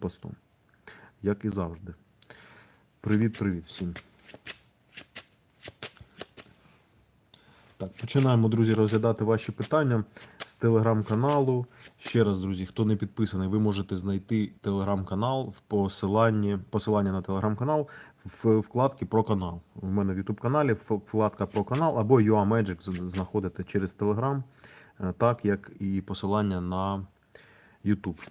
постом. Як і завжди. Привіт-привіт всім. Так, починаємо, друзі, розглядати ваші питання з телеграм-каналу. Ще раз, друзі, хто не підписаний, ви можете знайти телеграм-канал в посиланні, посилання на телеграм-канал в вкладці про канал. У мене в YouTube каналі вкладка про канал або UA Magic знаходите через Telegram, е, так як і посилання на YouTube.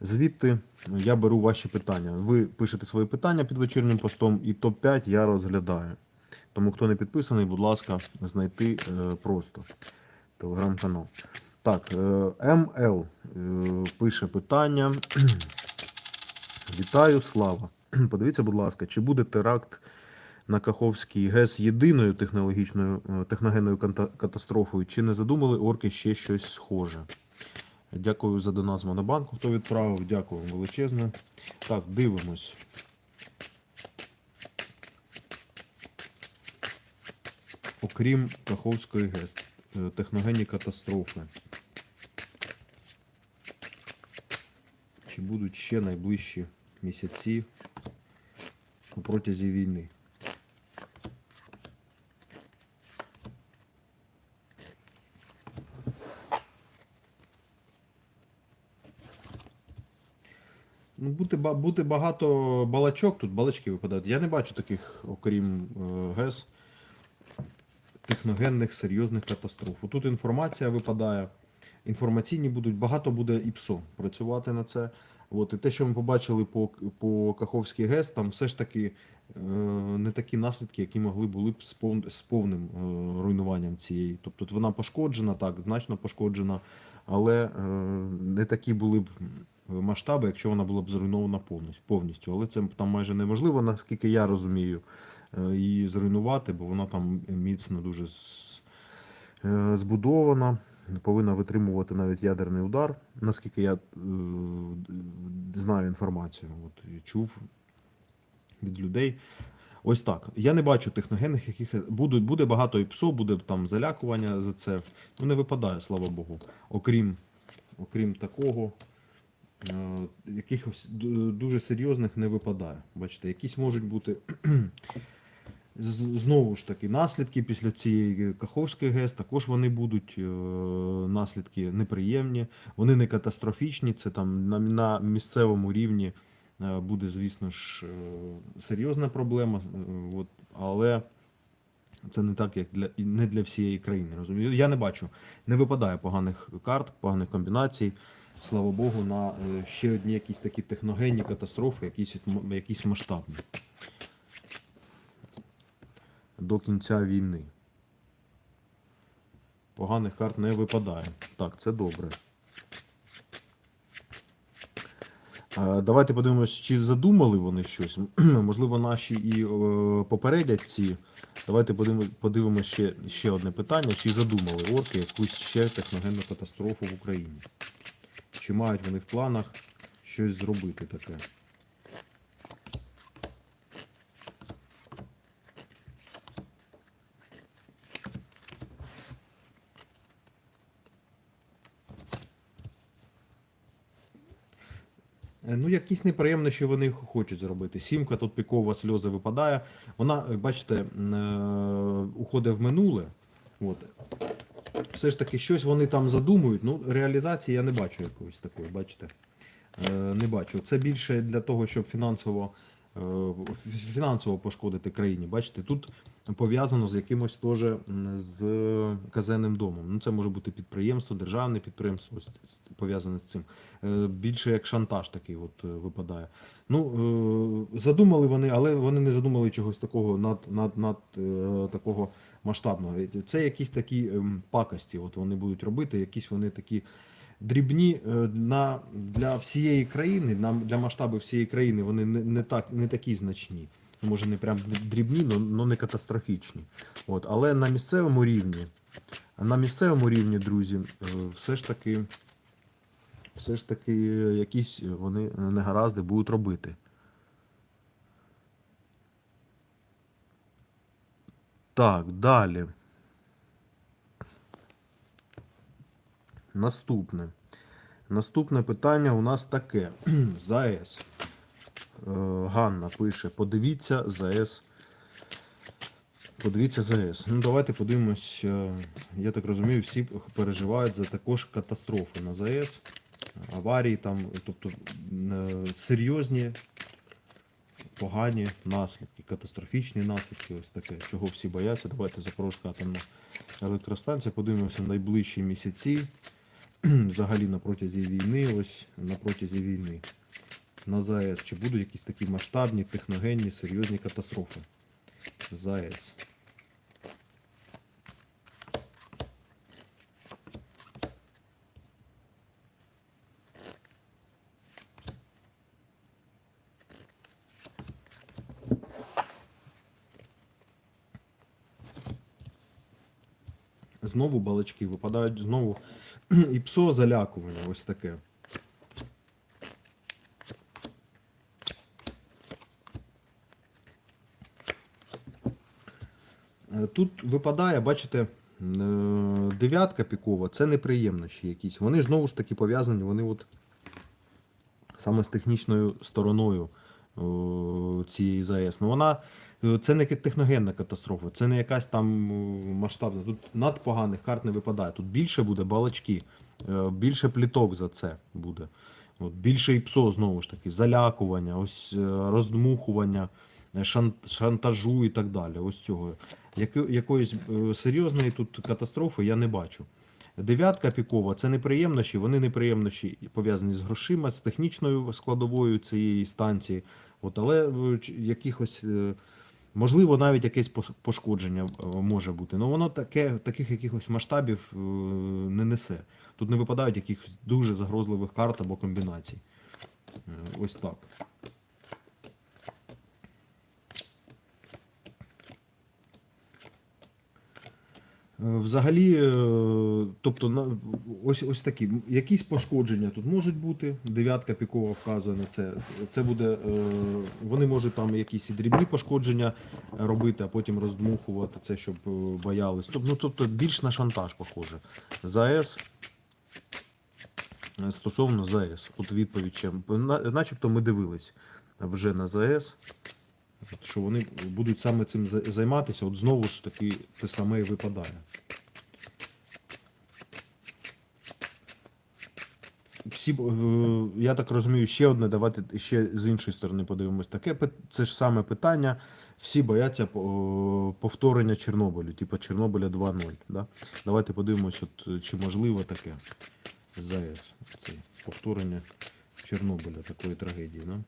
Звідти я беру ваші питання. Ви пишете свої питання під вечірнім постом, і топ-5 я розглядаю. Тому хто не підписаний, будь ласка, знайти е, просто телеграм-канал. Так, е, МЛ е, пише питання. Вітаю, слава. Подивіться, будь ласка, чи буде теракт на Каховський ГЕС єдиною технологічною техногенною катастрофою, чи не задумали орки ще щось схоже? Дякую за донат з Монобанку, хто відправив. Дякую величезне. Так, дивимось. Окрім Каховської ГЕС, е, техногенні катастрофи. Чи будуть ще найближчі місяці у протязі війни? Ну, бути, бути багато балачок, тут балачки випадають. Я не бачу таких, окрім е, ГЕС, техногенних серйозних катастроф. Тут інформація випадає, інформаційні будуть, багато буде ІПСО працювати на це. От, і те, що ми побачили по, по Каховській ГЕС, там все ж таки е, не такі наслідки, які могли були б з, пов, з повним е, руйнуванням цієї. Тобто вона пошкоджена, так, значно пошкоджена, але е, не такі були б масштаби, якщо вона була б зруйнована повністю. Але це там майже неможливо, наскільки я розумію, е, її зруйнувати, бо вона там міцно дуже е, збудована, повинна витримувати навіть ядерний удар, наскільки я е, знаю інформацію, от, чув від людей. Ось так. Я не бачу техногенних, яких будуть, буде багато і ПСО, буде там залякування за це. Ну, не випадає, слава Богу. Окрім, окрім такого, якихось дуже серйозних не випадає. Бачите, якісь можуть бути знову ж таки наслідки після цієї Каховської ГЕС. Також вони будуть е, наслідки неприємні, вони не катастрофічні. Це там на, місцевому рівні е, буде, звісно ж, е, серйозна проблема. е, От, але це не так, як для не для всієї країни. Розумію. Я не бачу, не випадає поганих карт, поганих комбінацій. Слава Богу, на е, ще одні якісь такі техногенні катастрофи, якісь, якісь масштабні. До кінця війни. Поганих карт не випадає. Так, це добре. Е, Давайте подивимось, чи задумали вони щось. Можливо, наші і е, попередять ці. Давайте подивимось, ще, ще одне питання. Чи задумали орки якусь ще техногенну катастрофу в Україні? Чи мають вони в планах щось зробити таке? Е, Ну, якісь неприємні, що вони хочуть зробити. Сімка тут пікова сльози випадає. Вона, бачите, е, уходить в минуле. От. Все ж таки, щось вони там задумують. Ну, реалізації я не бачу якоїсь такої, бачите? Е, Не бачу. Це більше для того, щоб фінансово, е, фінансово пошкодити країні. Бачите, тут пов'язано з якимось теж з казенним домом. Ну, це може бути підприємство, державне підприємство пов'язане з цим. Е, Більше як шантаж такий от е, випадає. Ну, е, задумали вони, але вони не задумали чогось такого над, над, над такого масштабного. Це якісь такі ем, пакості, от вони будуть робити, якісь вони такі дрібні на, для всієї країни, на, для масштабу всієї країни вони не, не, так, не такі значні. Може, не прям дрібні, але не катастрофічні. От, але на місцевому рівні, на місцевому рівні, друзі, е, все ж таки, все ж таки якісь вони негаразди будуть робити. Так, далі. Наступне. Наступне питання у нас таке. ЗАЕС. Е, Ганна пише: подивіться ЗАЕС. Подивіться ЗАЕС. Ну, давайте подивимось. е, Я так розумію, всі переживають за також катастрофи на ЗАЕС, аварії там, тобто е, серйозні, погані наслідки, катастрофічні наслідки, ось таке, чого всі бояться. Давайте Запорозька атомна електростанція. Подивимося найближчі місяці. Взагалі на протязі війни, ось на протязі війни на ЗАЕС. Чи будуть якісь такі масштабні, техногенні, серйозні катастрофи? ЗАЕС. Знову балачки випадають, знову і псо залякування, ось таке. Тут випадає, бачите, е, дев'ятка пікова, це неприємності якісь. Вони знову ж таки пов'язані, вони от саме з технічною стороною е, цієї ЗАЕС. Ну вона е, це не техногенна катастрофа, це не якась там масштабна. Тут надпоганих карт не випадає. Тут більше буде балачки, більше пліток за це буде. От, більше псо, знову ж таки, залякування, ось роздмухування, шантажу і так далі. Ось цього. Якоїсь е, серйозної тут катастрофи я не бачу. Дев'ятка пікова це неприємності, вони неприємності пов'язані з грошима, з технічною складовою цієї станції. От, але е, якихось, е, можливо, навіть якесь пошкодження може бути. Ну воно таке, таких якихось масштабів не несе. Тут не випадають якихось дуже загрозливих карт або комбінацій. Ось так. Взагалі, е, тобто, ось, ось такі, якісь пошкодження тут можуть бути. Дев'ятка пікова вказує на це. Це буде, е, вони можуть там якісь і дрібні пошкодження робити, а потім роздмухувати це, щоб е, боялись. Тобто, ну, тобто більш на шантаж похоже. ЗАЕС е, стосовно ЗАЕС. От відповідь. На- Начебто ми дивились вже на ЗАЕС. Що вони будуть саме цим займатися, от знову ж таки те саме і випадає. Всі, е, я так розумію, ще одне, давайте ще з іншої сторони подивимось. Таке це ж саме питання. Всі бояться повторення Чорнобилю, типу Чорнобиля 2.0. Да? Давайте подивимось, от, е, чи можливо таке ЗАЕС. Це повторення Чорнобиля, такої трагедії. Да?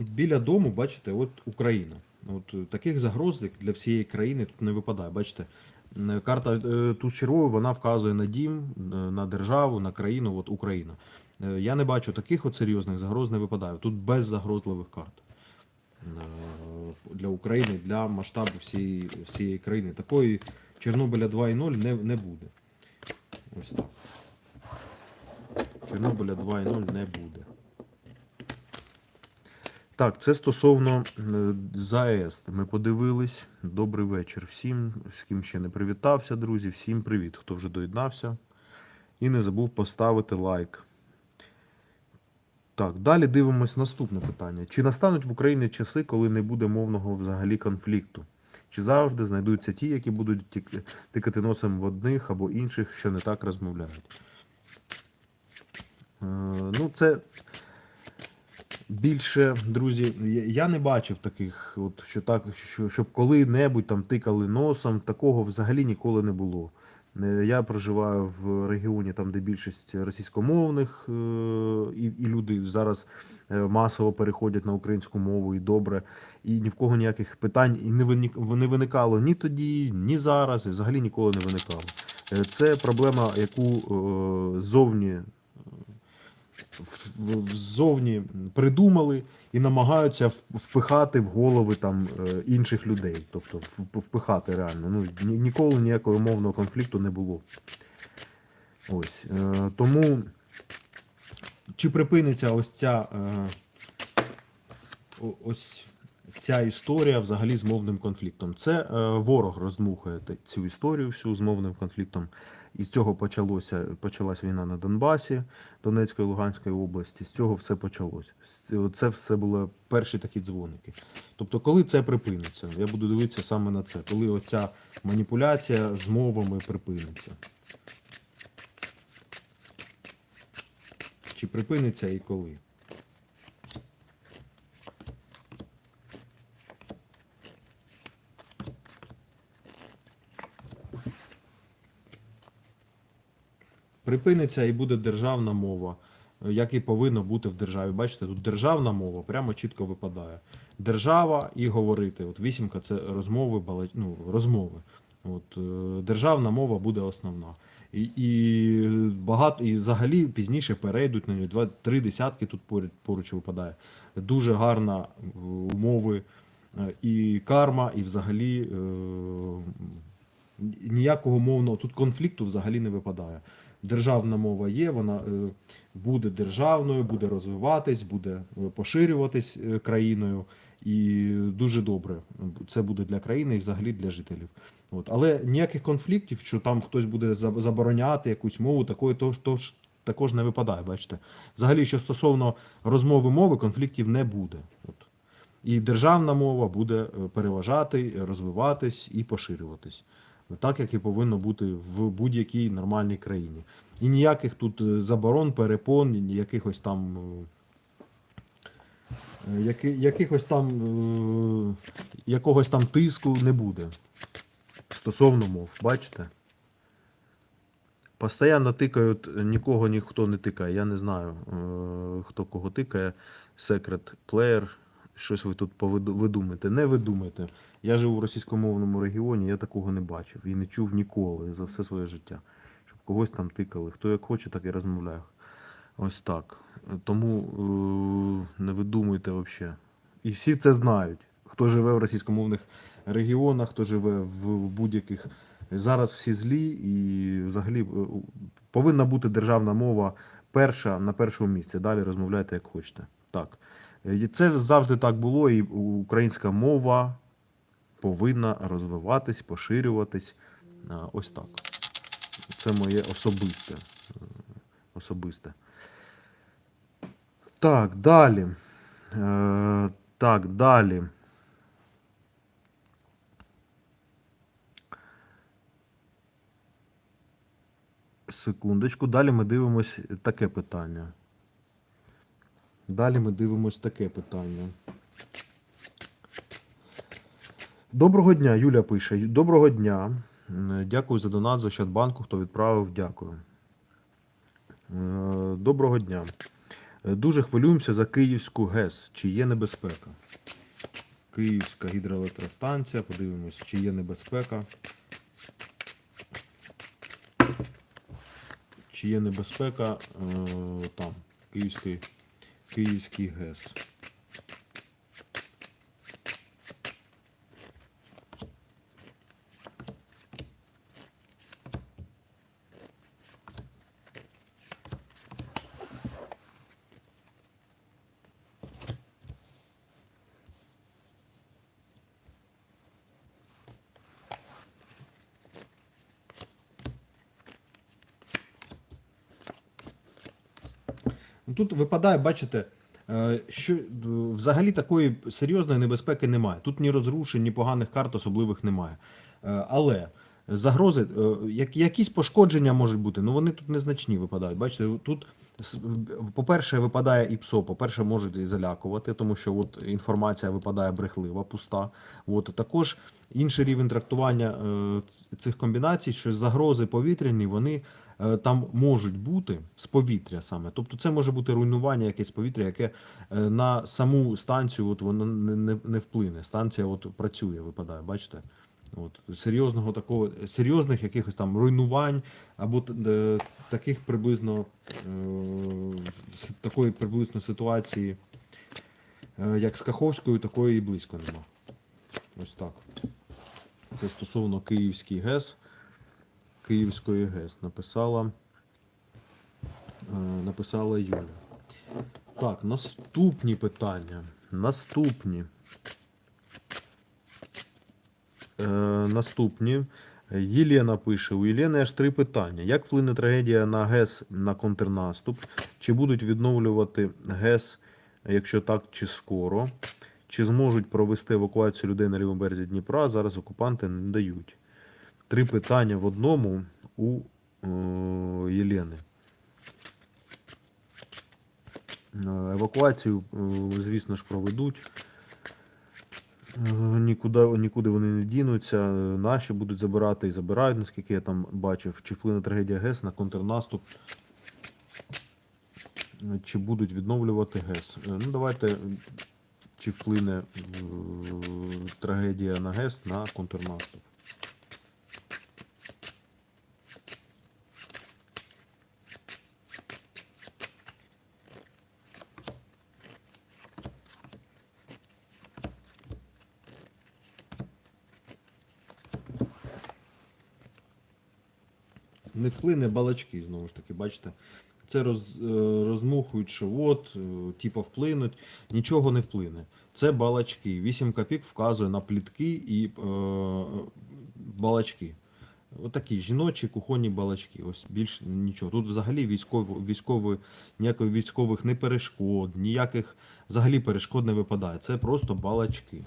Біля дому, бачите, от Україна. От е, таких загроз для всієї країни тут не випадає. Бачите, е, карта е, тут червою вона вказує на дім, на державу, на країну, от Україна. Я не бачу таких от серйозних загроз не випадає. Тут без загрозливих карт. Для України, для масштабу всієї, всієї країни. Такої Чорнобиля 2.0 не, не буде. Ось так. Чорнобиля 2.0 не буде. Так, це стосовно ЗАЕС. Ми подивились. Добрий вечір всім, з ким ще не привітався, друзі. Всім привіт, хто вже доєднався. І не забув поставити лайк. Так, далі дивимось наступне питання. Чи настануть в Україні часи, коли не буде мовного взагалі конфлікту? Чи завжди знайдуться ті, які будуть тикати носом в одних або інших, що не так розмовляють? Е, ну, це більше, друзі, я- не бачив таких, от, що так, що, щоб коли-небудь там тикали носом, такого взагалі ніколи не було. Е, Я проживаю в регіоні, там, де більшість російськомовних, е, і, і люди зараз е, масово переходять на українську мову і добре. І ні в кого ніяких питань і не виник- виникало ні тоді, ні зараз, і взагалі ніколи не виникало. Це проблема, яку зовні ззовні придумали і намагаються впихати в голови там е, інших людей. Тобто впихати реально. Ну, ні- ніколи ніякого мовного конфлікту не було. Ось. е, Тому чи припиниться ось ця, е, ось ця історія взагалі з мовним конфліктом? Це ворог роздмухує цю історію всю з мовним конфліктом. І з цього почалося, почалась війна на Донбасі, Донецької Луганської області. З цього все почалось. З- Це все були перші такі дзвоники. Тобто, коли це припиниться? Я буду дивитися саме на це, коли оця маніпуляція з мовами припиниться. Чи припиниться і коли? Припиниться і буде державна мова, е, як і повинно бути в державі. Бачите, тут державна мова прямо чітко випадає. Держава і говорити. От вісімка це розмови, ну, розмови. От, е, державна мова буде основна. І, і багато, і взагалі пізніше перейдуть на. Два, три десятки тут поруч, випадає. Дуже гарна е, умови і карма, і взагалі е, ніякого мовного тут конфлікту взагалі не випадає. Державна мова є, вона е, буде державною, буде розвиватись, буде е, поширюватись е, країною, і дуже добре це буде для країни і взагалі для жителів. От. Але ніяких конфліктів, що там хтось буде забороняти якусь мову, такої тож, тож, також не випадає. Бачите, взагалі, що стосовно розмови мови, конфліктів не буде. От. І державна мова буде переважати, розвиватись і поширюватись. Так, як і повинно бути в будь-якій нормальній країні. І ніяких тут е, заборон, перепон, якихось там. е, е, якихось там якогось там тиску не буде. Стосовно мов, бачите? Постоянно тикають, нікого ніхто не тикає. Я не знаю, хто кого тикає. Secret Player. Щось ви тут видумаєте. Не видумайте. Я живу в російськомовному регіоні, я такого не бачив і не чув ніколи за все своє життя. Щоб когось там тикали. Хто як хоче, так і розмовляє. Ось так. Тому е, не видумуйте взагалі. І всі це знають. Хто живе в російськомовних регіонах, хто живе в будь-яких. Зараз всі злі і взагалі е, повинна бути державна мова перша на першому місці. Далі розмовляйте як хочете. Так. Е, Це завжди так було, і українська мова повинна розвиватись, поширюватись. Ось так. Це моє особисте. е, Особисте. Так, далі. Е, так, далі. Секундочку. Далі ми дивимось таке питання. Далі ми дивимось таке питання. Доброго дня, Юля пише. Доброго дня. Дякую за донат з Ощадбанку, хто відправив, дякую. Е, Доброго дня. Е, Дуже хвилюємося за Київську ГЕС. Чи є небезпека? Київська гідроелектростанція. Подивимось, чи є небезпека. Чи є небезпека е, там, Київський, Київський ГЕС. Випадає, бачите, е, що взагалі такої серйозної небезпеки немає. Тут ні розрушень, ні поганих карт особливих немає. Е, Але загрози, е, якісь пошкодження можуть бути, ну вони тут незначні випадають. Бачите, тут, по-перше, випадає ІПСО, по-перше, можуть і залякувати, тому що от інформація випадає брехлива, пуста. От, також інший рівень трактування цих комбінацій, що загрози повітряні, вони там можуть бути з повітря саме. Тобто це може бути руйнування якесь повітря, яке е, на саму станцію от воно не, не, не вплине. Станція от працює, випадає, бачите? От, серйозного такого, серйозних якихось там руйнувань або е, таких приблизно е, такої приблизно ситуації, е, як з Каховською, такої і близько нема. Ось так. Це стосовно Київський ГЕС. Київської ГЕС написала, е, написала Юля. Так, наступні питання. Наступні. Е, наступні. Єлена пише: у Єлени аж три питання. Як вплине трагедія на ГЕС на контрнаступ? Чи будуть відновлювати ГЕС, якщо так, чи скоро? Чи зможуть провести евакуацію людей на лівому березі Дніпра? Зараз окупанти не дають. Три питання в одному у е, Єлени. Е, Евакуацію, е, звісно ж, проведуть. Нікуди, нікуди вони не дінуться. Наші будуть забирати і забирають, наскільки я там бачив. Чи вплине трагедія ГЕС на контрнаступ? Чи будуть відновлювати ГЕС? Ну, давайте. Чи вплине трагедія на ГЕС на контрнаступ? Не вплине балачки, знову ж таки, бачите. Це роз, е, розмухують, що от, е, типа вплинуть, нічого не вплине. Це балачки. 8 копійок вказує на плітки і е, балачки. Отакі жіночі кухонні балачки. Ось більш нічого. Тут взагалі військово, військові, ніяких військових не перешкод, ніяких взагалі перешкод не випадає. Це просто балачки.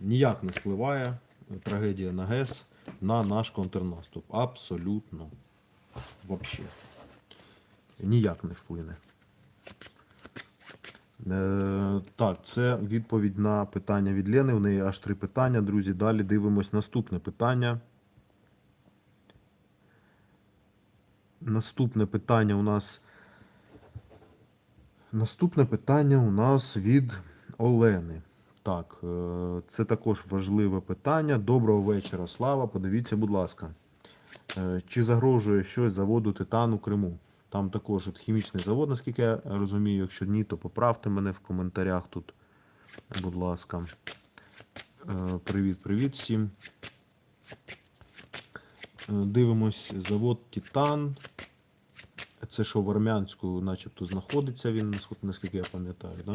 Ніяк не впливає трагедія на ГЕС на наш контрнаступ. Абсолютно. Вообще. Ніяк не вплине. Е, так, це відповідь на питання від Лени. У неї аж три питання, друзі. Далі дивимось наступне питання. Наступне питання у нас. Наступне питання у нас від Олени. Так, е, це також важливе питання. Доброго вечора, Слава. Подивіться, будь ласка. Е, Чи загрожує щось заводу Титан у Криму? Там також от хімічний завод, наскільки я розумію. Якщо ні, то поправте мене в коментарях тут. Будь ласка. Е, Привіт, привіт всім. Е, Дивимось завод Титан. Це що в Армянську начебто знаходиться він, наскільки я пам'ятаю, да?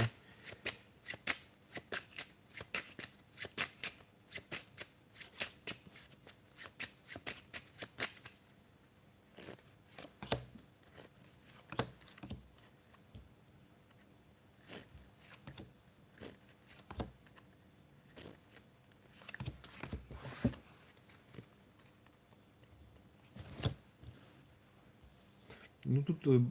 Ну тут е,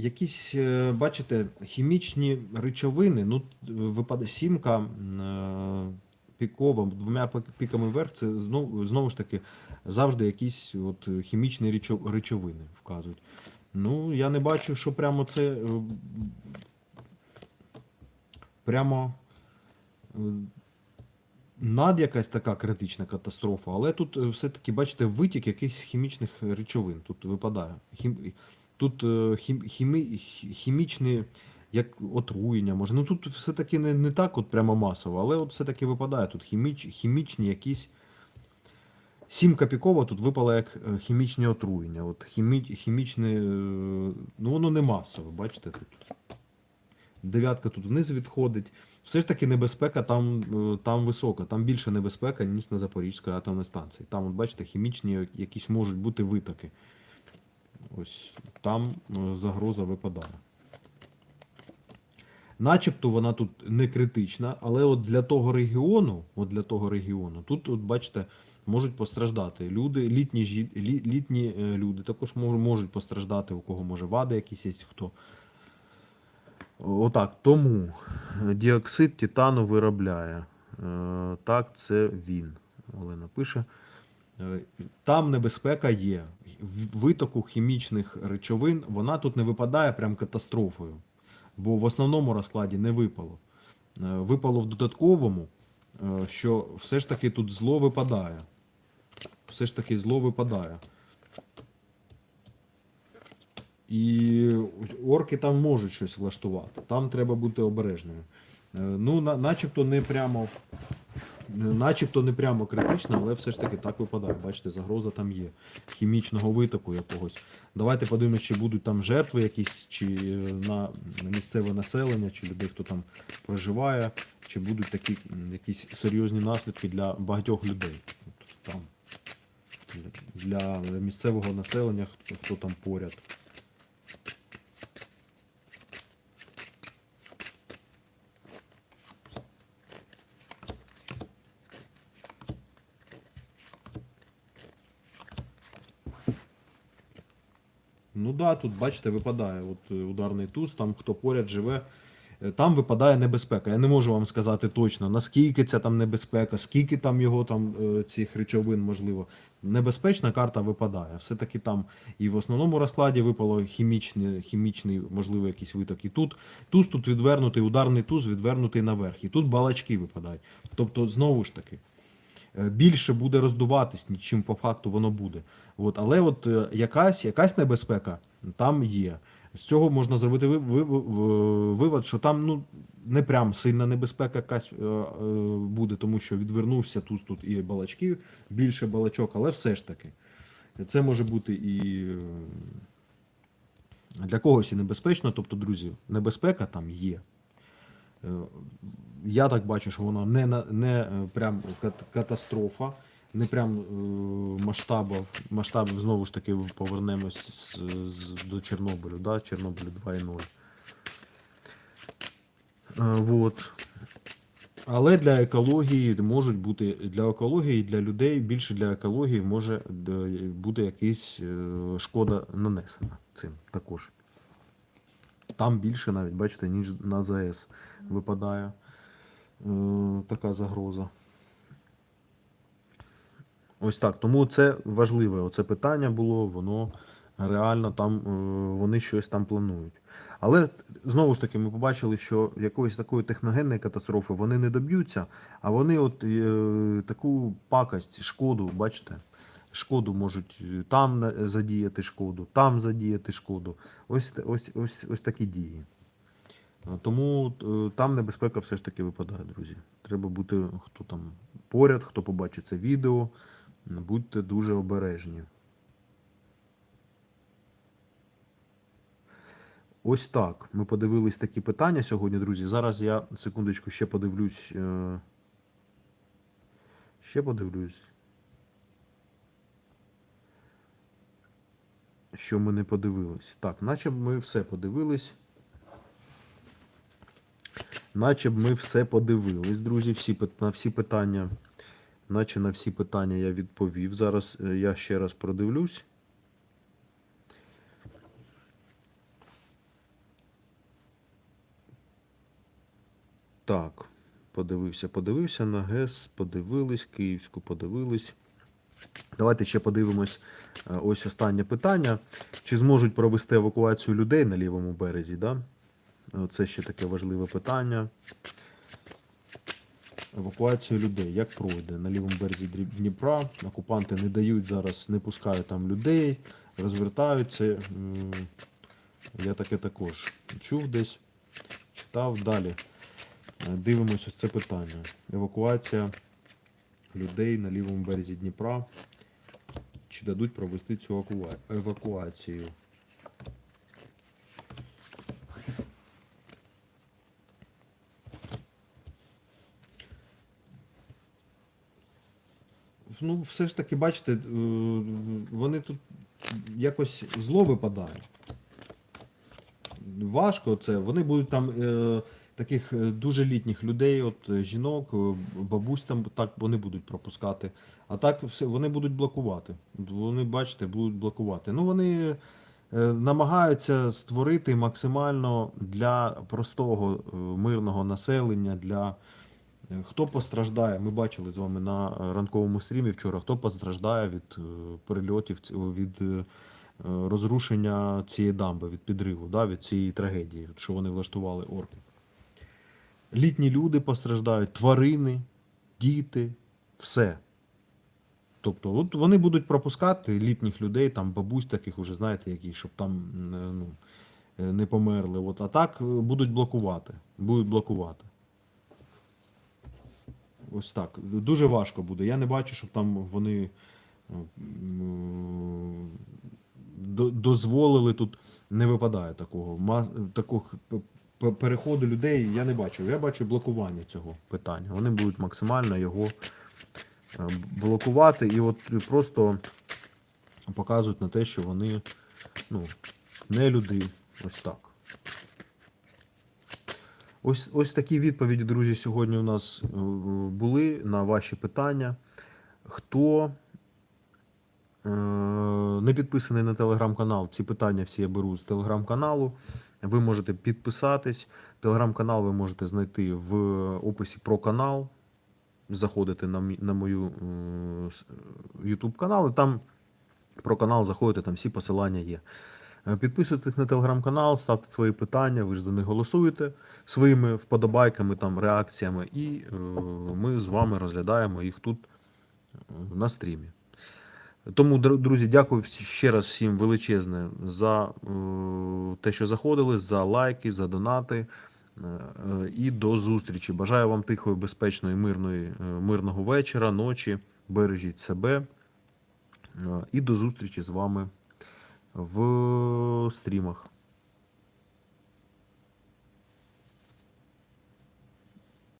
якісь, е, бачите, хімічні речовини, ну, випадає сімка е, пікова, двома піками вверх, це знову, знову ж таки завжди якісь от хімічні речовини вказують. Ну, я не бачу, що прямо це е, прямо над якась така критична катастрофа, але тут все-таки, бачите, витік якихось хімічних речовин тут випадає. Хім... Тут е, хім... хімі... хімічні як отруєння, може. Ну тут все-таки не, не так от прямо масово, але от все-таки випадає тут хіміч... хімічні якісь. Сімка пікова тут випала як е, хімічні отруєння. От хімі... хімічне, ну воно не масове, бачите тут. Дев'ятка тут вниз відходить. Все ж таки небезпека там, е, там висока, там більше небезпека, ніж на Запорізькій атомній станції. Там, от бачите, хімічні якісь можуть бути витоки. Ось там е, загроза випадає. Начебто вона тут не критична, але от для того регіону, от для того регіону, тут, от бачите, можуть постраждати люди, літні, літні е, люди також можуть постраждати, у кого може вади якісь є, хто. Отак, тому діоксид титану виробляє. Е, Так, це він. Олена пише. Е, Там небезпека є. Витоку хімічних речовин вона тут не випадає прям катастрофою. Бо в основному розкладі не випало. Е, Випало в додатковому, е, що все ж таки тут зло випадає. Все ж таки зло випадає. І орки там можуть щось влаштувати. Там треба бути обережними. Ну, на- начебто не прямо начебто не прямо критична, але все ж таки так випадає. Бачите, загроза там є. Хімічного витоку якогось. Давайте подивимося, чи будуть там жертви якісь, чи е, на місцеве населення, чи людей, хто там проживає, чи будуть такі якісь серйозні наслідки для багатьох людей. Там. Для місцевого населення, хто, хто там поряд. Да, тут бачите, випадає от е, ударний туз, там хто поряд живе, е, там випадає небезпека. Я не можу вам сказати точно, наскільки це там небезпека, скільки там його там е, цих речовин можливо. Небезпечна карта випадає. Все-таки там і в основному розкладі випало хімічний, хімічний, можливо, якийсь виток. І тут туз тут відвернутий, ударний туз відвернутий наверх. І тут балачки випадають. Тобто, знову ж таки, більше буде роздуватись, чим по факту воно буде. От, але от е, якась, якась небезпека там є. З цього можна зробити ви- ви- ви- вивод, що там ну, не прям сильна небезпека якась е, е, буде, тому що відвернувся тут, тут і балачки, більше балачок, але все ж таки. Це може бути і е, для когось і небезпечно. Тобто, друзі, небезпека там є. Я так бачу, що воно не, не е, прям катастрофа, не прям е, масштабів, масштабів знову ж таки повернемось до Чорнобилю, да? Чорнобилю 2.0. Е, Вот. Але для екології можуть бути для екології, для людей, більше для екології може бути якась шкода нанесена цим також. Там більше навіть, бачите, ніж на ЗАЕС випадає така загроза. Ось так. Тому це важливе оце питання було, воно реально там е, вони щось там планують. Але знову ж таки, ми побачили, що якоїсь такої техногенної катастрофи вони не доб'ються, а вони от е, таку пакость, шкоду, бачите, шкоду можуть е, там задіяти шкоду, там задіяти шкоду. Ось, ось, ось, ось такі дії. Е, Тому е, там небезпека все ж таки випадає, друзі. Треба бути хто там поряд, хто побачить це відео. Будьте дуже обережні. Ось так. Ми подивились такі питання сьогодні, друзі. Зараз я секундочку ще подивлюсь. е, Ще подивлюсь. Що ми не подивились. Так, наче ми все подивились. Наче б ми все подивились, друзі. Всі, на всі питання. Наче на всі питання я відповів. Зараз е, я ще раз продивлюсь. Так, подивився, подивився на ГЕС, подивились, Київську подивились. Давайте ще подивимось. е, Ось останнє питання. Чи зможуть провести евакуацію людей на лівому березі? Да? Це ще таке важливе питання. Евакуацію людей. Як пройде? На лівому березі Дніпра. Окупанти не дають зараз, не пускають там людей, розвертаються. Я таке також чув десь, читав далі. Е, Дивимося це питання. Евакуація людей на лівому березі Дніпра. Чи дадуть провести цю евакуацію? Ну, все ж таки, бачите, е, вони тут якось зло випадає. Важко це. Вони будуть там е, таких е, дуже літніх людей, от е, жінок, бабусь там так вони будуть пропускати. А так все, вони будуть блокувати. Вони, бачите, будуть блокувати. Ну, вони е, намагаються створити максимально для простого е, мирного населення, для Хто постраждає? Ми бачили з вами на е, ранковому стрімі вчора, хто постраждає від е, перельотів, від е, розрушення цієї дамби, від підриву, да, від цієї трагедії, що вони влаштували орки. Літні люди постраждають, тварини, діти, все. Тобто, от вони будуть пропускати літніх людей, там бабусь таких уже, знаєте, які, щоб там ну, не померли. От, а так будуть блокувати. Будуть блокувати. Ось так. Дуже важко буде. Я не бачу, щоб там вони дозволили тут. Не випадає такого. П- переходу людей я не бачу. Я бачу блокування цього питання. Вони будуть максимально його е, блокувати і от просто показують на те, що вони ну, не люди. Ось так. Ось, ось такі відповіді, друзі, сьогодні у нас е, були на ваші питання. Хто е, не підписаний на телеграм-канал, ці питання всі я беру з телеграм-каналу. Ви можете підписатись. Телеграм-канал ви можете знайти в описі про канал. Заходите на, на мою е, YouTube канал, і там про канал заходите, там всі посилання є. Е, Підписуйтесь на телеграм-канал, ставте свої питання, ви ж за них голосуєте своїми вподобайками, там, реакціями, і е, ми з вами розглядаємо їх тут е, на стрімі. Тому, друзі, дякую ще раз всім величезне за те, що заходили, за лайки, за донати. І до зустрічі. Бажаю вам тихої, безпечної, мирної, мирного вечора, ночі. Бережіть себе. І до зустрічі з вами в стрімах.